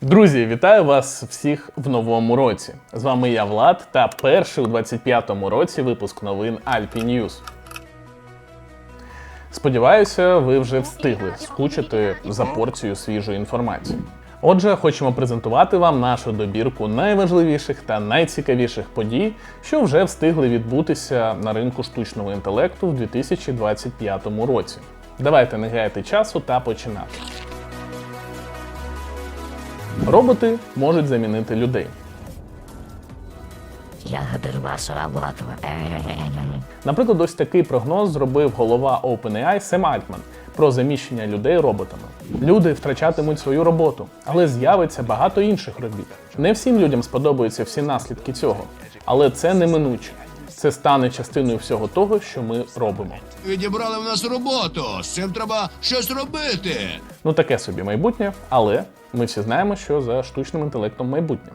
Друзі, вітаю вас всіх в новому році. З вами я Влад та перший у 25-му році випуск новин Alpi News. Сподіваюся, ви вже встигли скучити за порцією свіжої інформації. Отже, хочемо презентувати вам нашу добірку найважливіших та найцікавіших подій, що вже встигли відбутися на ринку штучного інтелекту в 2025 році. Давайте не гаяти часу та починати. Роботи можуть замінити людей. Я гадаю роботу. Наприклад, ось такий прогноз зробив голова OpenAI Сем Альтман про заміщення людей роботами. Люди втрачатимуть свою роботу, але з'явиться багато інших робіт. Не всім людям сподобаються всі наслідки цього, але це неминуче. Це стане частиною всього того, що ми робимо. Відібрали в нас роботу. З цим треба щось робити. Ну таке собі майбутнє, але ми всі знаємо, що за штучним інтелектом майбутнє.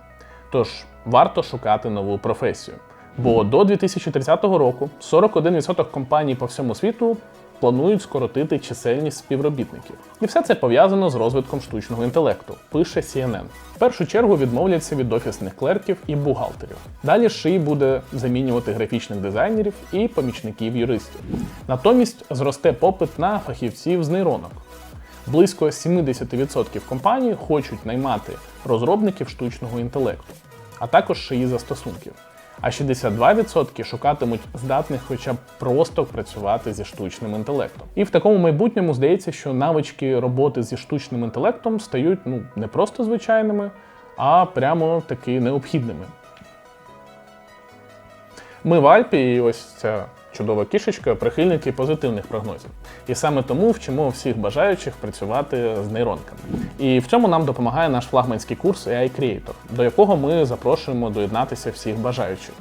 Тож варто шукати нову професію. Бо до 2030 року 41% компаній по всьому світу планують скоротити чисельність співробітників. І все це пов'язано з розвитком штучного інтелекту, пише CNN. В першу чергу відмовляться від офісних клерків і бухгалтерів. Далі шиї буде замінювати графічних дизайнерів і помічників юристів. Натомість зросте попит на фахівців з нейронок. Близько 70% компаній хочуть наймати розробників штучного інтелекту, а також шиї застосунків. А 62% шукатимуть здатних хоча б просто працювати зі штучним інтелектом. І в такому майбутньому здається, що навички роботи зі штучним інтелектом стають ну не просто звичайними, а прямо таки необхідними. Ми в Альпі, і ось ця чудова кішечка, прихильники позитивних прогнозів. І саме тому вчимо всіх бажаючих працювати з нейронками. І в цьому нам допомагає наш флагманський курс AI Creator, до якого ми запрошуємо доєднатися всіх бажаючих.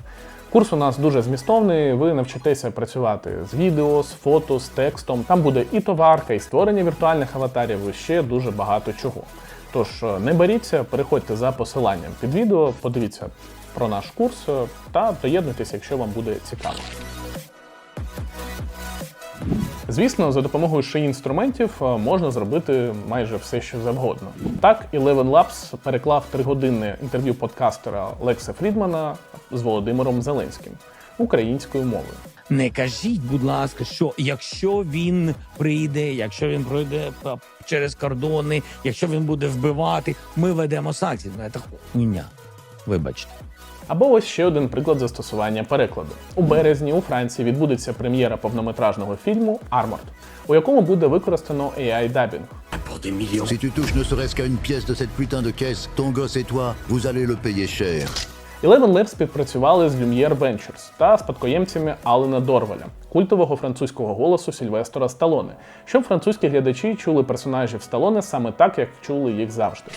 Курс у нас дуже змістовний. Ви навчитеся працювати з відео, з фото, з текстом. Там буде і товарка, і створення віртуальних аватарів, і ще дуже багато чого. Тож е, не боріться, переходьте за посиланням під відео, подивіться про наш курс е, та доєднуйтесь, якщо вам буде цікаво. Звісно, за допомогою шиї інструментів е, можна зробити майже все, що завгодно. Так, Eleven Labs переклав тригодинне інтерв'ю подкастера Лекса Фрідмана з Володимиром Зеленським українською мовою. Не кажіть, будь ласка, що якщо він прийде, якщо він пройде через кордони, якщо він буде вбивати, ми ведемо санкції. Ну, це хуйня. Вибачте. Або ось ще один приклад застосування перекладу. У березні у Франції відбудеться прем'єра повнометражного фільму Armored, у якому буде використано AI дабінг. Si tu touches ne serait-ce qu'à une pièce de cette putain de caisse, ton gosse et toi, vous allez le payer cher. Eleven Labs співпрацювали з Lumiere Ventures та спадкоємцями Алена Дорваля, культового французького голосу Сільвестора Сталоне, щоб французькі глядачі чули персонажів Сталоне саме так, як чули їх завжди.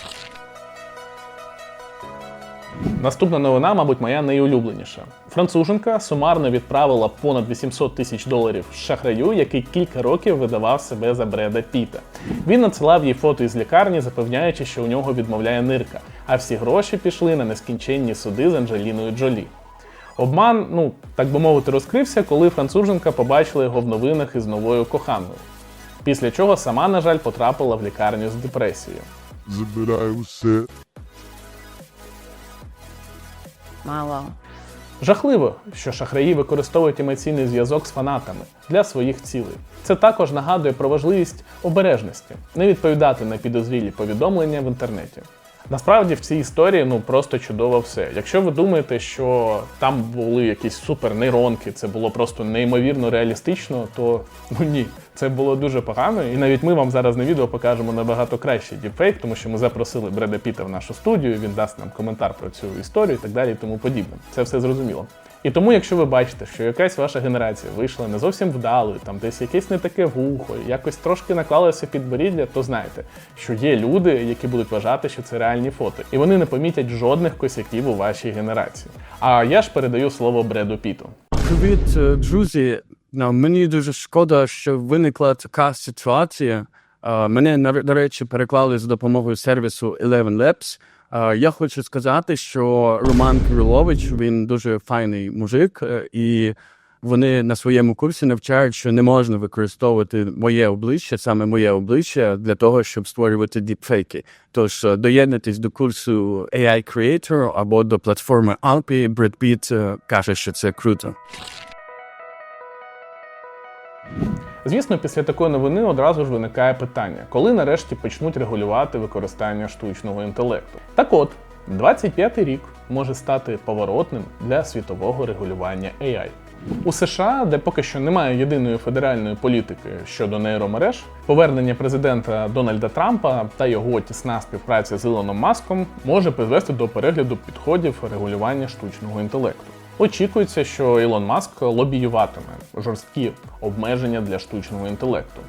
Наступна новина, мабуть, моя найулюбленіша. Француженка сумарно відправила понад 800 тисяч доларів шахраю, який кілька років видавав себе за Бреда Піта. Він надсилав їй фото із лікарні, запевняючи, що у нього відмовляє нирка, а всі гроші пішли на нескінченні суди з Анджеліною Джолі. Обман, ну так би мовити, розкрився, коли француженка побачила його в новинах із новою коханою. Після чого сама, на жаль, потрапила в лікарню з депресією. Забираю все. Мало. Жахливо, що шахраї використовують емоційний зв'язок з фанатами для своїх цілей. Це також нагадує про важливість обережності, не відповідати на підозрілі повідомлення в інтернеті. Насправді в цій історії ну просто чудово все. Якщо ви думаєте, що там були якісь супер нейронки, це було просто неймовірно реалістично, то ну ні, це було дуже погано. І навіть ми вам зараз на відео покажемо набагато кращий діпфейк, тому що ми запросили Бреда Піта в нашу студію. Він дасть нам коментар про цю історію і так далі, і тому подібне. Це все зрозуміло. І тому, якщо ви бачите, що якась ваша генерація вийшла не зовсім вдалою, там десь якесь не таке вухо, якось трошки наклалося підборіддя, то знайте, що є люди, які будуть вважати, що це реальні фото, і вони не помітять жодних косяків у вашій генерації. А я ж передаю слово Бреду Піту. Привіт, е, друзі. Ну, мені дуже шкода, що виникла така ситуація. Е, Мене до речі переклали за допомогою сервісу Eleven Labs. Е, Я хочу сказати, що Роман Кирилович він дуже файний мужик, е, і вони на своєму курсі навчають, що не можна використовувати моє обличчя, саме моє обличчя, для того, щоб створювати діпфейки. Тож е, доєднатись до курсу AI Creator або до платформи Alpi, Бред Піт каже, що це круто. Звісно, після такої новини одразу ж виникає питання, коли нарешті почнуть регулювати використання штучного інтелекту. Так от, 25-й рік може стати поворотним для світового регулювання AI. У США, де поки що немає єдиної федеральної політики щодо нейромереж, повернення президента Дональда Трампа та його тісна співпраця з Ілоном Маском може призвести до перегляду підходів регулювання штучного інтелекту. Очікується, що Ілон Маск лобіюватиме жорсткі обмеження для штучного інтелекту.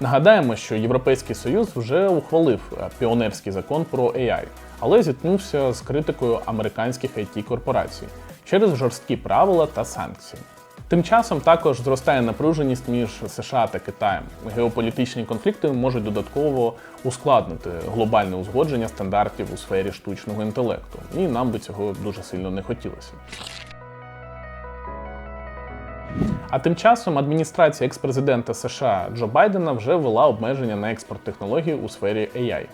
Нагадаємо, що Європейський Союз вже ухвалив е, піонерський закон про AI, але зіткнувся з критикою американських it корпорацій через жорсткі правила та санкції. Тим часом також зростає напруженість між США та Китаєм. Геополітичні конфлікти можуть додатково ускладнити глобальне узгодження стандартів у сфері штучного інтелекту, і нам би цього дуже сильно не хотілося. А тим часом адміністрація екс-президента США Джо Байдена вже ввела обмеження на експорт технологій у сфері AI.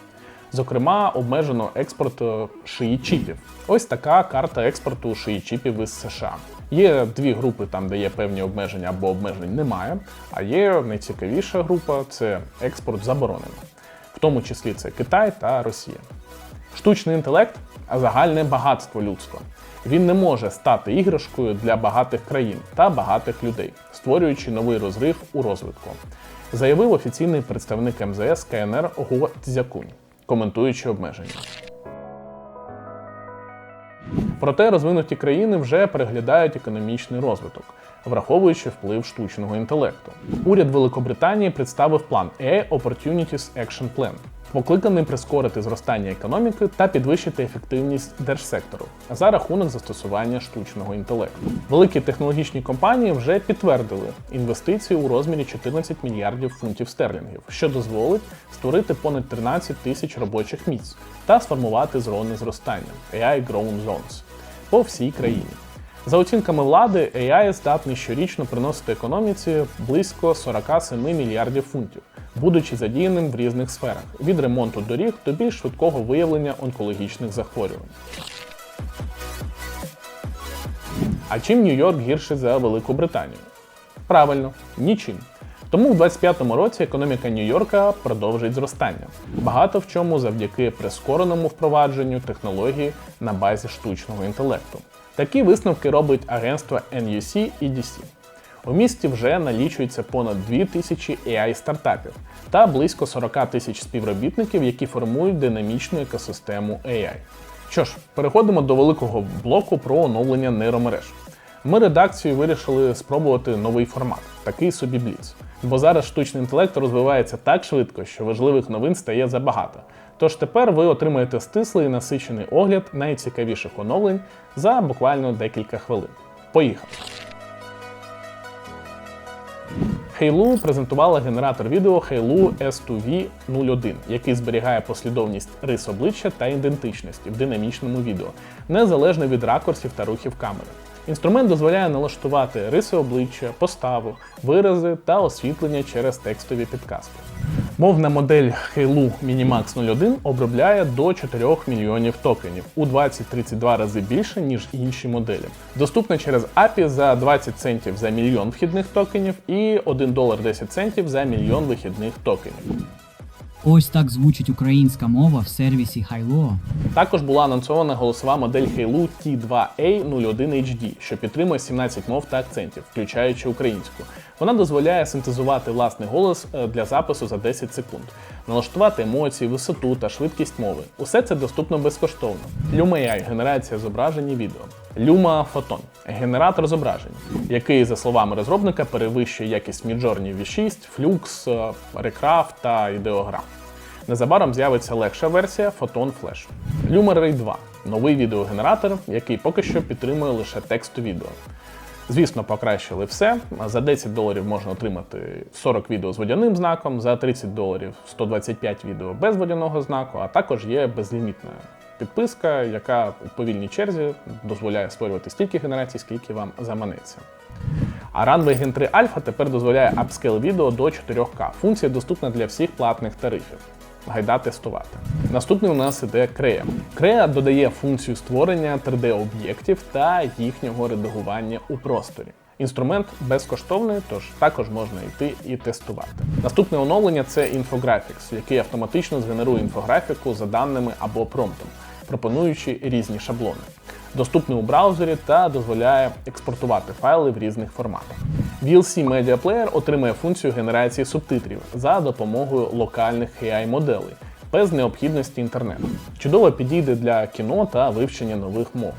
Зокрема, обмежено експорт е, шиї чіпів. Ось така карта експорту шиї чіпів із США. Є дві групи, там де є певні обмеження або обмежень немає. А є найцікавіша група це експорт заборонено, в тому числі це Китай та Росія. Штучний інтелект загальне багатство людства. Він не може стати іграшкою для багатих країн та багатих людей, створюючи новий розрив у розвитку, заявив офіційний представник МЗС КНР Го Цзякунь, коментуючи обмеження. Проте розвинуті країни вже переглядають економічний розвиток, враховуючи вплив штучного інтелекту. Уряд Великобританії представив план AI Opportunities Action Plan, покликаний прискорити зростання економіки та підвищити ефективність держсектору за рахунок застосування штучного інтелекту. Великі технологічні компанії вже підтвердили інвестиції у розмірі 14 мільярдів фунтів стерлінгів, що дозволить створити понад 13 тисяч робочих місць та сформувати зони зростання AI Grown Zones по всій країні. За оцінками влади, AI здатний щорічно приносити економіці близько 47 мільярдів фунтів, будучи задіяним в різних сферах від ремонту доріг до більш швидкого виявлення онкологічних захворювань. А чим Нью-Йорк гірший за Велику Британію? Правильно, нічим. Тому в 25-му році економіка Нью-Йорка продовжить зростання. Багато в чому завдяки прискореному впровадженню технології на базі штучного інтелекту. Такі висновки робить агентство NUC і DC. У місті вже налічується понад 2 тисячі AI стартапів та близько 40 тисяч співробітників, які формують динамічну екосистему AI. Що ж, переходимо до великого блоку про оновлення нейромереж. Ми редакцією вирішили спробувати новий формат, такий собі бліц. Бо зараз штучний інтелект розвивається так швидко, що важливих новин стає забагато. Тож тепер ви отримаєте стислий і насичений огляд найцікавіших оновлень за буквально декілька хвилин. Поїхали! Hailu презентувала генератор відео Hailu S2V01, який зберігає послідовність рис обличчя та ідентичності в динамічному відео, незалежно від ракурсів та рухів камери. Інструмент дозволяє налаштувати риси обличчя, поставу, вирази та освітлення через текстові підказки. Мовна модель Hailu Minimax 01 обробляє до 4 мільйонів токенів у 20-32 рази більше, ніж інші моделі. Доступна через API за 20 центів за мільйон вхідних токенів і 1 долар 10 центів за мільйон вихідних токенів. Ось так звучить українська мова в сервісі Хайло. Також була анонсована голосова модель Hailu T2A01HD, що підтримує 17 мов та акцентів, включаючи українську. Вона дозволяє синтезувати власний голос е, для запису за 10 секунд, налаштувати емоції, висоту та швидкість мови. Усе це доступно безкоштовно. LumaAI – генерація зображень і відео. Luma Photon – генератор зображень, який, за словами розробника, перевищує якість Midjourney V6, Flux, е, Recraft та ідеограм. Незабаром з'явиться легша версія Photon Flash. Lumeray 2 новий відеогенератор, який поки що підтримує лише тексту відео. Звісно, покращили все. За 10 доларів можна отримати 40 відео з водяним знаком, за 30 доларів 125 відео без водяного знаку, а також є безлімітна підписка, яка у повільній черзі дозволяє створювати стільки генерацій, скільки вам заманеться. А Runway Gen 3 Alpha тепер дозволяє апскейл відео до 4К. Функція доступна для всіх платних тарифів. Гайда тестувати. Наступний у нас іде Крея. Крея додає функцію створення 3D-об'єктів та їхнього редагування у просторі. Інструмент безкоштовний, тож також можна йти і тестувати. Наступне оновлення це Infographics, який автоматично згенерує інфографіку за даними або промптом, пропонуючи різні шаблони. Доступний у браузері та дозволяє експортувати файли в різних форматах. VLC Media Player отримує функцію генерації субтитрів за допомогою локальних AI-моделей без необхідності інтернету. Чудово підійде для кіно та вивчення нових мов.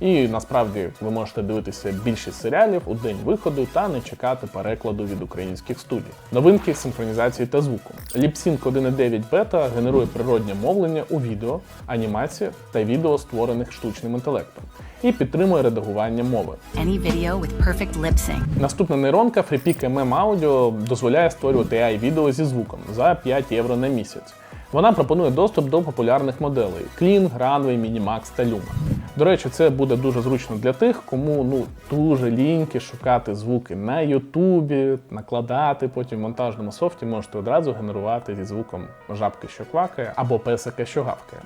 І насправді ви можете дивитися більшість серіалів у день виходу та не чекати перекладу від українських студій. Новинки синхронізації та звуку. LipSync 1.9 бета генерує природнє мовлення у відео, анімації та відео, створених штучним інтелектом, і підтримує редагування мови. Any video with perfect lip sync. Наступна нейронка FreePic MM Audio дозволяє створювати AI-відео зі звуком за 5 євро на місяць. Вона пропонує доступ до популярних моделей Kling, Runway, Minimax та Luma. До речі, це буде дуже зручно для тих, кому ну дуже ліньки шукати звуки на Ютубі, накладати потім в монтажному софті можете одразу генерувати зі звуком жабки, що квакає, або песика, що гавкає.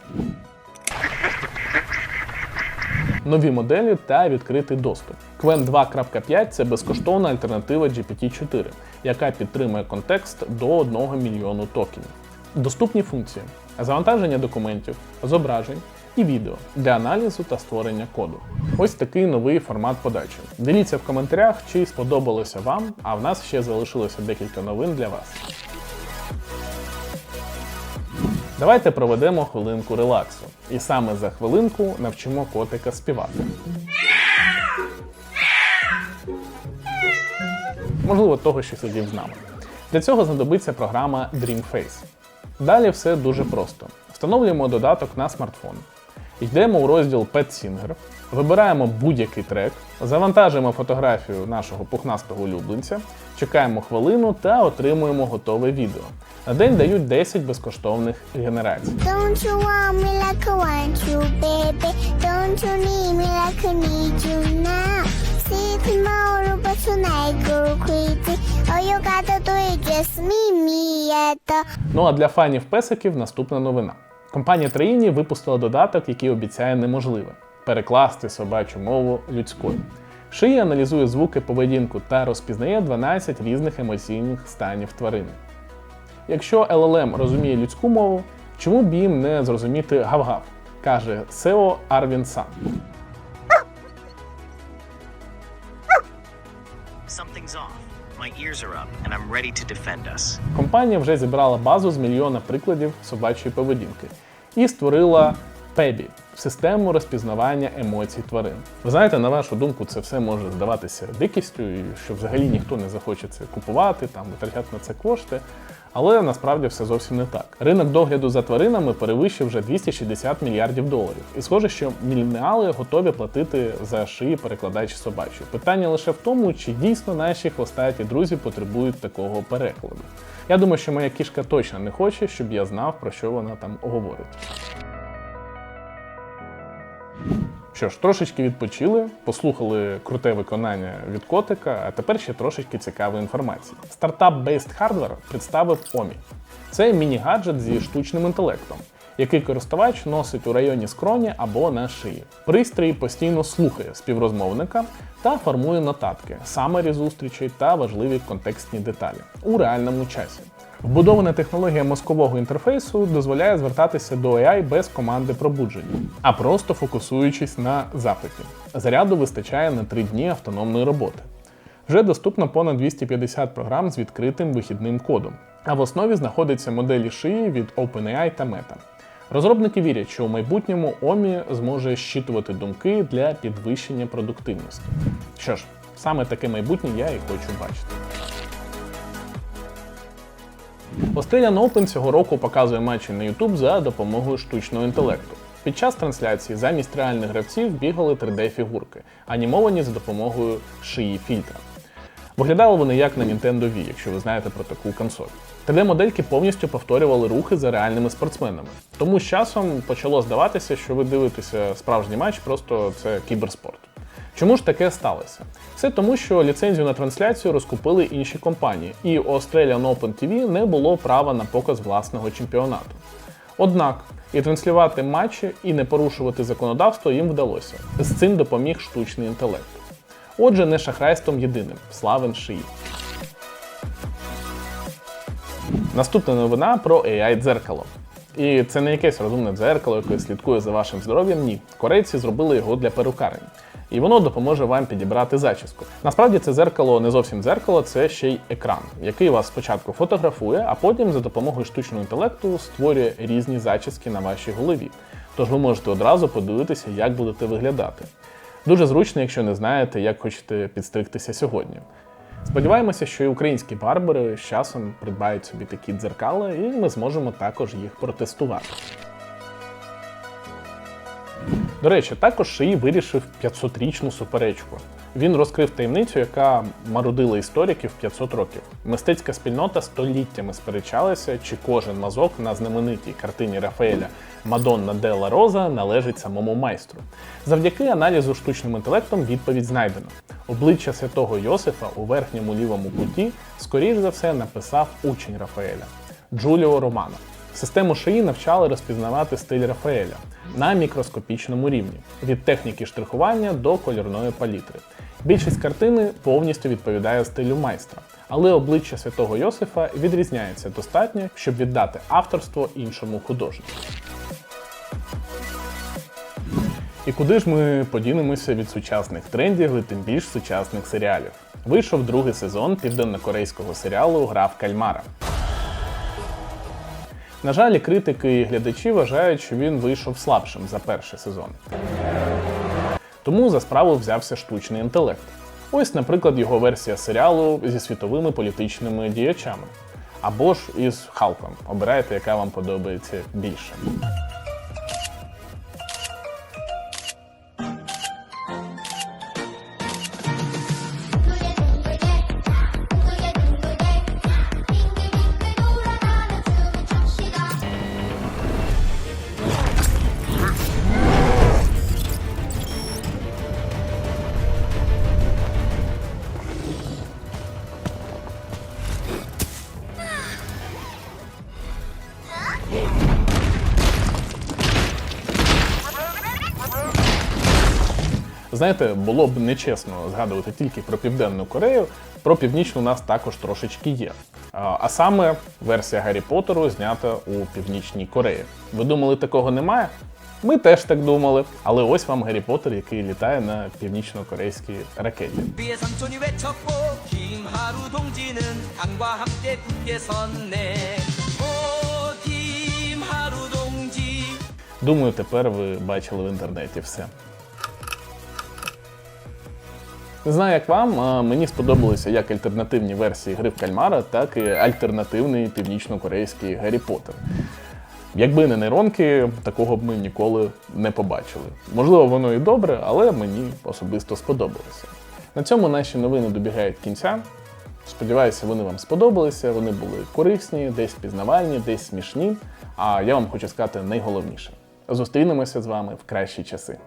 Нові моделі та відкритий доступ. Qwen 2.5 це безкоштовна альтернатива GPT-4, яка підтримує контекст до 1 мільйону токенів. Доступні функції: завантаження документів, зображень і відео для аналізу та створення коду. Ось такий новий формат подачі. Діліться в коментарях, чи сподобалося вам, а в нас ще залишилося декілька новин для вас. Давайте проведемо хвилинку релаксу. І саме за хвилинку навчимо котика співати. Можливо, того, що сидів з нами. Для цього знадобиться програма DreamFace. Далі все дуже просто. Встановлюємо додаток на смартфон. Йдемо у розділ Pet Singer, вибираємо будь-який трек, завантажуємо фотографію нашого пухнастого улюбленця, чекаємо хвилину та отримуємо готове відео. На день дають 10 безкоштовних генерацій. Ну а для фанів песиків наступна новина. Компанія Траїні випустила додаток, який обіцяє неможливе перекласти собачу мову людською. Шиї аналізує звуки, поведінку та розпізнає 12 різних емоційних станів тварини. Якщо LLM розуміє людську мову, чому б їм не зрозуміти гав-гав, каже Сео Арвін Сан. Компанія вже зібрала базу з мільйона прикладів собачої поведінки і створила Пебі систему розпізнавання емоцій тварин. Ви знаєте, на вашу думку, це все може здаватися дикістю, і що взагалі ніхто не захоче це купувати, там витрачати на це кошти. Але насправді все зовсім не так. Ринок догляду за тваринами перевищив вже 260 мільярдів доларів. І схоже, що мільйонали готові платити за шиї перекладач собачі. Питання лише в тому, чи дійсно наші хвостаті друзі потребують такого перекладу. Я думаю, що моя кішка точно не хоче, щоб я знав, про що вона там говорить. Що ж, трошечки відпочили, послухали круте виконання від котика, а тепер ще трошечки цікавої інформації. Стартап Based Hardware представив OMI. Це міні-гаджет зі штучним інтелектом, який користувач носить у районі скроні або на шиї. Пристрій постійно слухає співрозмовника та формує нотатки, самері зустрічей та важливі контекстні деталі у реальному часі. Вбудована технологія мозкового інтерфейсу дозволяє звертатися до AI без команди пробудження, а просто фокусуючись на запиті. Заряду вистачає на 3 дні автономної роботи. Вже доступно понад 250 програм з відкритим вихідним кодом, а в основі знаходяться моделі шиї від OpenAI та Meta. Розробники вірять, що у майбутньому OMI зможе щитувати думки для підвищення продуктивності. Що ж, саме таке майбутнє я і хочу бачити. Australian Open цього року показує матчі на YouTube за допомогою штучного інтелекту. Під час трансляції замість реальних гравців бігали 3D-фігурки, анімовані за допомогою шиї фільтра. Виглядали вони як на Nintendo Wii, якщо ви знаєте про таку консоль. 3D-модельки повністю повторювали рухи за реальними спортсменами. Тому з часом почало здаватися, що ви дивитеся справжній матч, просто це кіберспорт. Чому ж таке сталося? Все тому, що ліцензію на трансляцію розкупили інші компанії, і у Australian Open TV не було права на показ власного чемпіонату. Однак і транслювати матчі, і не порушувати законодавство їм вдалося. З цим допоміг штучний інтелект. Отже, не шахрайством єдиним, славен шиї. Наступна новина про AI дзеркало. І це не якесь розумне дзеркало, яке слідкує за вашим здоров'ям. Ні, корейці зробили його для перукарень. І воно допоможе вам підібрати зачіску. Насправді це дзеркало не зовсім дзеркало, це ще й екран, який вас спочатку фотографує, а потім за допомогою штучного інтелекту створює різні зачіски на вашій голові. Тож ви можете одразу подивитися, як будете виглядати. Дуже зручно, якщо не знаєте, як хочете підстригтися сьогодні. Сподіваємося, що і українські барбери з часом придбають собі такі дзеркала, і ми зможемо також їх протестувати. До речі, також Шиї вирішив 500-річну суперечку. Він розкрив таємницю, яка марудила істориків 500 років. Мистецька спільнота століттями сперечалася, чи кожен мазок на знаменитій картині Рафаеля Мадонна Делла Роза належить самому майстру. Завдяки аналізу штучним інтелектом відповідь знайдено. Обличчя святого Йосифа у верхньому лівому куті, скоріш за все, написав учень Рафаеля Джуліо Романо. Систему шиї навчали розпізнавати стиль Рафаеля на мікроскопічному рівні від техніки штрихування до кольорної палітри. Більшість картини повністю відповідає стилю майстра, але обличчя святого Йосифа відрізняється достатньо, щоб віддати авторство іншому художнику. І куди ж ми подінемося від сучасних трендів і тим більш сучасних серіалів? Вийшов другий сезон південнокорейського серіалу Гра в кальмара. На жаль, критики і глядачі вважають, що він вийшов слабшим за перший сезон. Тому за справу взявся штучний інтелект. Ось, наприклад, його версія серіалу зі світовими політичними діячами. Або ж із Халком. Обирайте, яка вам подобається більше. Знаєте, було б нечесно згадувати тільки про Південну Корею, про північну у нас також трошечки є. А саме версія Гаррі Поттеру знята у Північній Кореї. Ви думали, такого немає? Ми теж так думали, але ось вам Гаррі Поттер, який літає на північно-корейській ракеті. Думаю, тепер ви бачили в інтернеті все. Не знаю, як вам, мені сподобалися як альтернативні версії гри в кальмара, так і альтернативний північно-корейський Гаррі Поттер. Якби не нейронки, такого б ми ніколи не побачили. Можливо, воно і добре, але мені особисто сподобалося. На цьому наші новини добігають кінця. Сподіваюся, вони вам сподобалися, вони були корисні, десь пізнавальні, десь смішні. А я вам хочу сказати найголовніше: зустрінемося з вами в кращі часи.